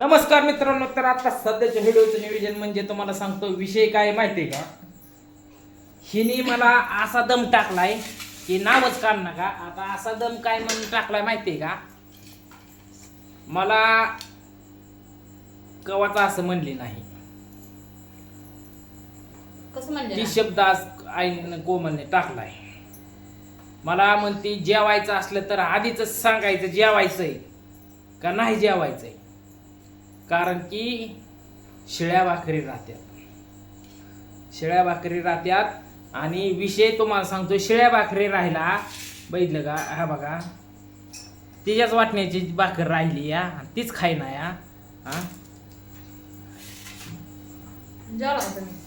नमस्कार मित्रांनो तर आता सध्याच्या व्हिडिओचं नियोजन म्हणजे तुम्हाला सांगतो विषय काय माहितीये का? हिने मला असा दम टाकलाय की नावच काढ नका. आता असा दम काय म्हणून टाकलाय माहितीये का? मला कवाचा असं म्हणली नाही. कसं ती? शब्द आज आईनं कोमलने टाकलाय. मला म्हणते जेवायचं असलं तर आधीच सांगायचं जेवायचंय का नाही जेवायचंय? कारण की शिळ्या भाकरी राहत्यात. शिळ्या भाकरी राहत्यात आणि विषय तुम्हाला सांगतो शिळ्या भाकरी राहिला बघितलं का? हा बघा. तिच्याच वाटण्याची भाकर राहिली या. तीच खाईना या. हा?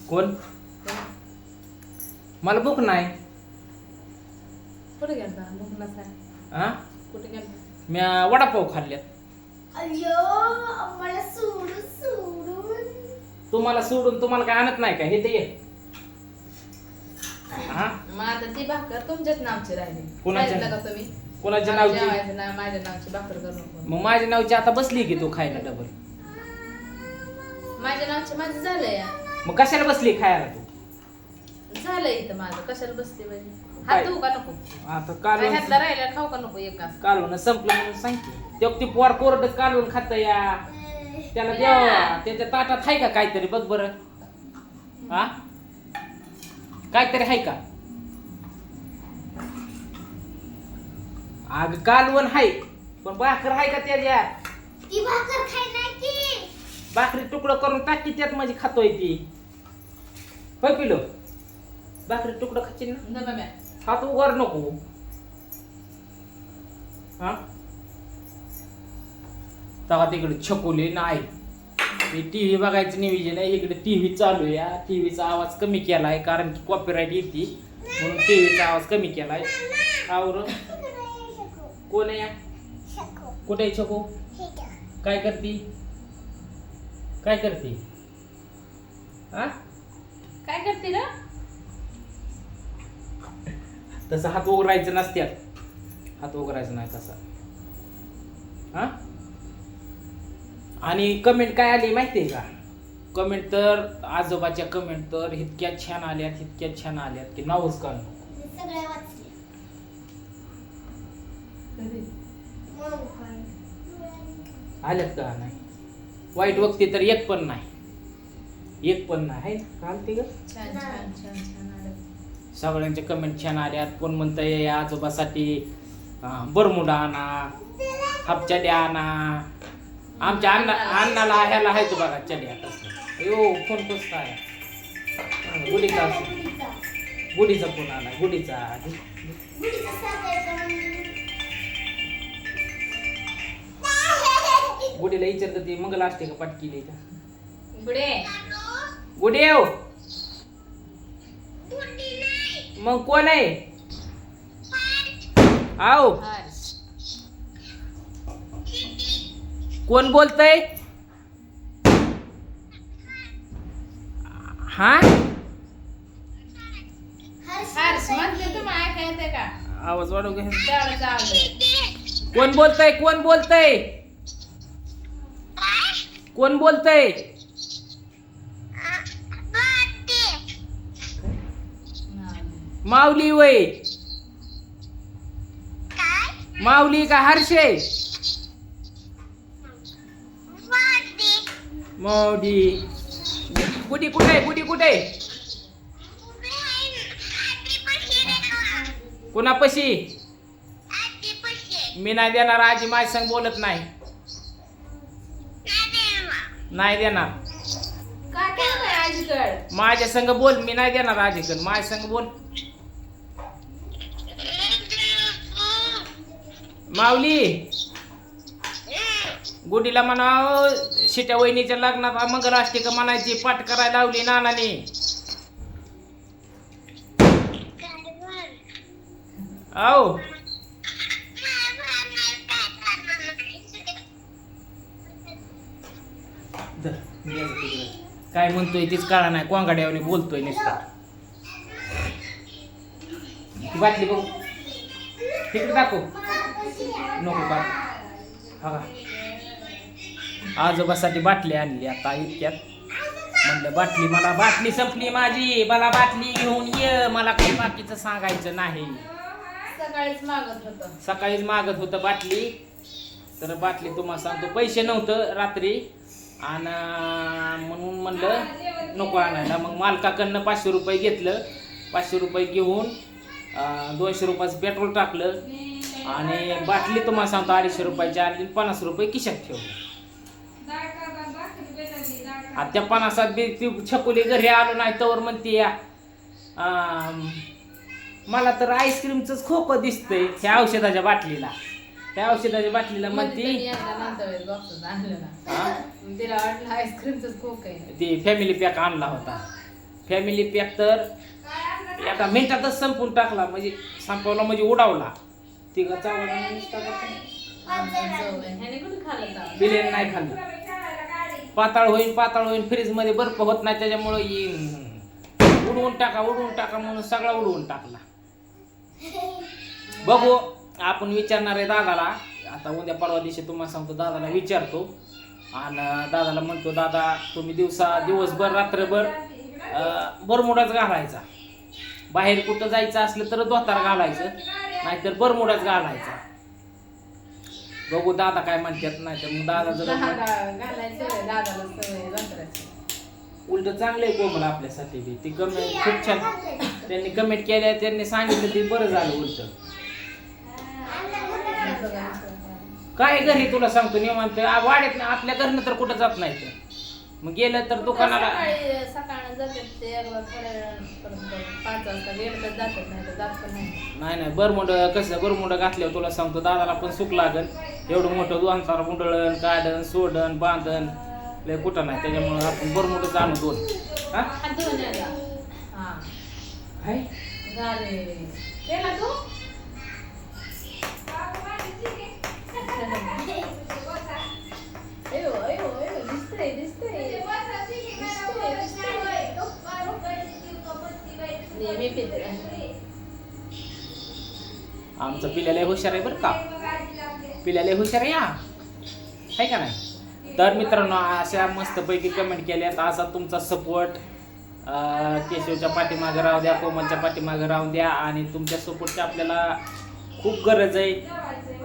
कोण? मला भूक नाही. कुठे गेलता? भूक नसाय हा? कुठे गेलता? मी वडापाव खाल्ल्यात. अय्यो मला सोडून सोडून. तुम्हाला सोडून तुम्हाला काय आणत नाही का? हे ते ये. हा? मग आता ती भाकर तुमच्याच नावची राहिली. कोणाच्या? सांगितलं का तुम्ही. कोणाच्या मला नावची? जेवायचं ना माझ्या नावची भाकर करू नको. मग माझ्या नावची आता बसली की तू खायला डबल माझ्या नावची माझं झालंय. मग कशाला बसली खायला तू? झालंय इथं माझं. कशाला बसते काय? हात धुवू का नको? आता काय कालवण हातला राहिला खाऊ का नको एक घास? कालवण संपलं म्हणून सांगते. ते ती पोर कोरड कालवण खात या. त्याला द्यावा त्याच्या ताटात आहे का काहीतरी? बघ बरं. हा? काहीतरी आहे का? अग कालवण आहे पण भाकर आहे का त्याच्यात ती भाकर खाय नाही की. भाकरी तुकडं करून टाकी त्यात माझी खातोय ती. होय पिलो भाकरी तुकडं खाची ना. हात उघड नको. हा? तेव्हा तिकडे छकोले नाही. टी व्ही बघायचं नियोजन आहे. इकडे टी व्ही चालू आहे. टी व्हीचा आवाज कमी केलाय कारण की कॉपीराईट येते. म्हणून टी व्हीचा आवाज कमी केलाय. आवर कोण आहे या? कुठे आहे छको? काय करती? काय करते? हा? काय करते ना तसं हात उघडायचं नसत्यात. हात उघडायचं नाही तसा. हा? आणि कमेंट काय आली माहितीये का? कमेंट तर आजोबाच्या कमेंट तर इतक्या छान आल्यात इतक्या छान आल्यात की नावच का सगळ्या वाचले मग काय आल्यात का नाही? वाईट वक्ती तर एक पण नाही. एक पण नाही आहे ना? काल ते ग छान छान छान छान. सगळ्यांचे कमेंट छान आल्यात. कोण म्हणतंय आजोबासाठी बरमुडा आणा हापचड्या आणा. आमच्या अण्णा अण्णाला ह्याला आहे तो बघा चड्या. यो फोन कसं आहे? गुडीचा गुढीचा गुडीचा फोन आला गुडीचा गुढीचा. गुडीला विचारतं ती मंगल असते का पाटकीली का गुडी येऊ. मग कोण आहे? आओ. कोण बोलतय? हा? आवाज वाढव कोण बोलतय? कोण बोलतय? कोण बोलतय? माऊली वय. माऊली का हर्षे? माऊली. गुडी कुठे गुडी कुठे? आहे कुणापशी? मी नाही देणार आजी माझ्या संग बोलत नाही. नाही देणार. माझ्या संग बोल मी नाही देणार आजीकडे. माझ्या संग बोल. माऊली. गुडीला म्हणाव शिट्या वहिनीच्या लग्नात मंगल असते का म्हणायची पाठ करायला लावली नानाने. आओ काय म्हणतोय तीच काळा नाही कोंगाड्यावर बोलतोय नुसता. बाटली बघू. तिकडे दाखव. नको का हा आजोबासाठी बाटली आणली आता इतक्यात. म्हणलं बाटली मला बाटली संपली माझी. मला बाटली घेऊन ये. मला काही बाकीचं सांगायचं नाही. सकाळीच मागत होतं. सकाळीच मागत होतं बाटली. तर बाटली तुम्हाला सांगतो पैसे नव्हतं रात्री. आणि म्हणून म्हणलं नको आणायला. मग मालकाकडनं पाचशे रुपये घेतलं. पाचशे रुपये घेऊन दोनशे रुपयाचं पेट्रोल टाकलं. आणि बाटली तुम्हाला सांगतो अडीचशे रुपयाची आणली पन्नास रुपये खिशात ठेवले. त्या पन्नासात बी ती छकुली घरी आलो नाही तर म्हणते या मला तर आईस्क्रीमच खोकं दिसतंय त्या औषधाच्या बाटलीला. त्या औषधाच्या बाटलीला म्हणते कोक आहे. ते फॅमिली पॅक आणला होता. फॅमिली पॅक तर एका मिनिटातच संपून टाकला म्हणजे संपवला म्हणजे उडावला. तिघा चावला? बिर्याणी नाही खाल्ली. पाताळ होईल पाताळ होईल फ्रीजमध्ये बर्फ होत नाही त्याच्यामुळे इ- उडवून टाका उडवून टाका म्हणून सगळा उडवून टाकला. बघू आपण विचारणार आहे दादाला. आता उद्या परवा दिवशी तुम्हाला सांगतो दादाला विचारतो. आणि दादाला म्हणतो दादा तुम्ही दिवसा दिवसभर रात्रभर बरमुडाच घालायचा. बाहेर कुठं जायचं असलं तर धोतार घालायचं. नाहीतर बरमुडाच घालायचा. बघू दादा काय म्हणतात नाही तर मग दादा जर घालायचं दादाला सवय. उलट चांगलं आहे कोमल आपल्यासाठी बी. ती कमेंट खूप छान त्यांनी कमेंट केल्या त्यांनी सांगितलं ते बरं झालं उलट. काय घरी? तुला सांगतो निवांत. आ, वाड्यात ना आपल्या घरनं तर कुठं जात नाही तर मग गेलं तर दुकानाला सकाळी सकाळनं जातात ते एकदा थोड्या वेळानं परत जातात नाही तर जात पण नाही. नाही नाही बरमुंड कसं बरमुंड घातल्यावर तुला सांगतो दादाला पण सुख लागल. एवढं मोठं दोनचार मुंडळण काढण सोडण बांधण लय कुठं नाही. त्याच्यामुळे आपण बरमुंडच आणू दोन. हा? हात धुवून यायला. हा. हाय केला तू अयो अयो अयो दिसतंय दिसतंय नेहमी पिते आमचं पिल्याला हुशार आहे बरं का? पिल्याला हुशार आहे हा? आहे का नाही? तर मित्रांनो अशा मस्तपैकी कमेंट केल्यात. असा तुमचा सपोर्ट केशवच्या पाठीमागे राहू द्या कोमलच्या पाठीमागे राहू द्या आणि तुमच्या सपोर्टची आपल्याला खूप गरज आहे.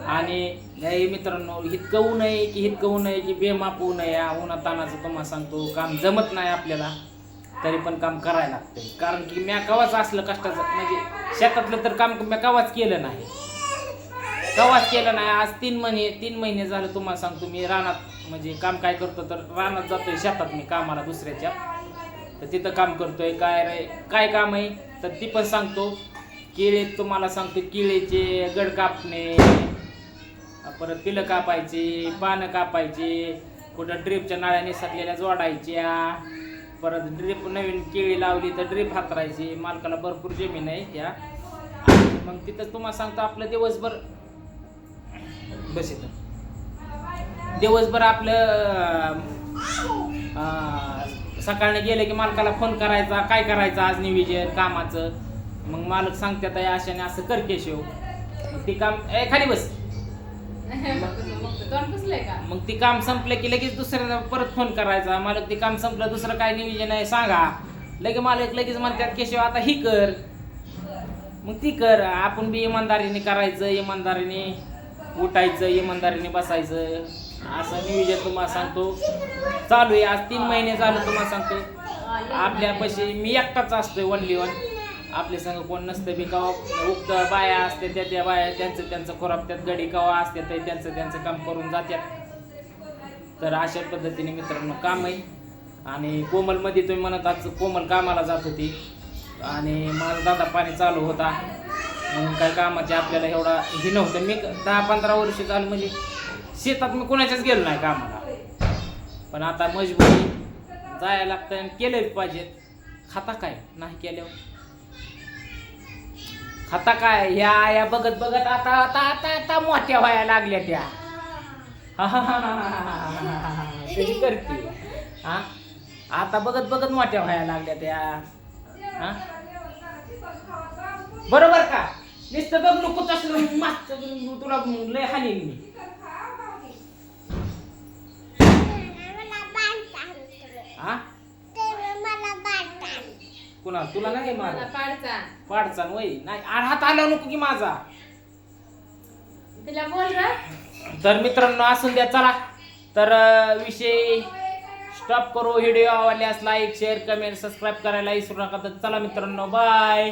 आणि हे मित्रांनो इतकं ऊन आहे की इतकं ऊन आहे की बेमाप ऊन आहे. या उन्हा तानाचं तुम्हाला सांगतो काम जमत नाही आपल्याला. तरी पण काम करायला लागतं कारण की म्या कवाच असलं कष्टाचं म्हणजे शेतातलं तर काम म्या कवाच केलं नाही. कवाच केलं नाही. आज तीन महिने तीन महिने झालं तुम्हाला सांगतो मी. रानात म्हणजे काम काय करतो तर रानात जातोय शेतात मी कामाला दुसऱ्याच्या. तर तिथं काम करतोय. काय रे काय काम आहे? तर ती पण सांगतो. केळे तुम्हाला सांगतो केळीचे गड कापणे. परत पिलं कापायचे पानं कापायचे. कुठं ड्रीपच्या नाळ्या निसटलेल्या जोडायच्या. परत ड्रीप नवीन केळी लावली तर ड्रीप हातरायची. मालकाला भरपूर जमीन आहे त्या. मग तिथं तुम्हाला सांगतो आपलं दिवसभर बस इथं. दिवसभर आपलं सकाळने गेलं की मालकाला फोन करायचा काय करायचं आज नियोजन कामाचं? मग मालक सांगतात अशाने असं कर केशव. ती काम ए खाली बस. का मग ती काम संपलं की लगेच दुसऱ्याला परत फोन करायचा. मालक ते काम संपलं दुसरं काय नियोजन आहे सांगा. लगे मालक लगेच म्हणतात केशव आता ही कर. मग ती कर. आपण बी इमानदारीने करायचं इमानदारीने उठायचं इमानदारीने बसायचं. असं नियोजन तुम्हाला सांगतो. चालू आहे. आज तीन महिने झालं तुम्हाला सांगतो. आपल्यापाशी मी एकटाच असतोय वनली वन आपल्या संग कोण नसतं बी कवा उक्त बाया असते त्या त्या बाया त्यांचं त्यांचं खोरापत्यात गडी कवा असते ते त्यांचं त्यांचं काम करून जात्यात तर अशा पद्धतीने मित्रांनो काम आहे. आणि कोमलमध्ये तुम्ही म्हणत आज कोमल कामाला जात होती. आणि माझा दादा पाणी चालू होता. म्हणून काय कामाचे आपल्याला एवढा हे नव्हतं. मी दहा पंधरा वर्ष झालं म्हणजे शेतात मी कोणाच्याच गेलो नाही कामाला. पण आता मजबुरी जायला लागतं आणि केले पाहिजे. खाता काय? नाही केल्यावर? खाता काय? ह्या या बघत बघत आता आता आता आता मोठ्या व्हायला लागल्या त्या. करते. हा? आता बघत बघत मोठ्या व्हायला लागल्या त्या. हा? बरोबर का? नुसतं बघ नको तसलं मागचं तुला लय हानी मी. कुणा तुला नाही मला पाडचा पाडचा वय. नाही आड हात आला नको की माझा. तिला बोल र तर मित्रांनो असून द्या चला. तर अं, विषय स्टॉप करू. व्हिडिओ आवडल्यास लाईक शेअर कमेंट सबस्क्राईब करायला विसरू नका. तर चला मित्रांनो बाय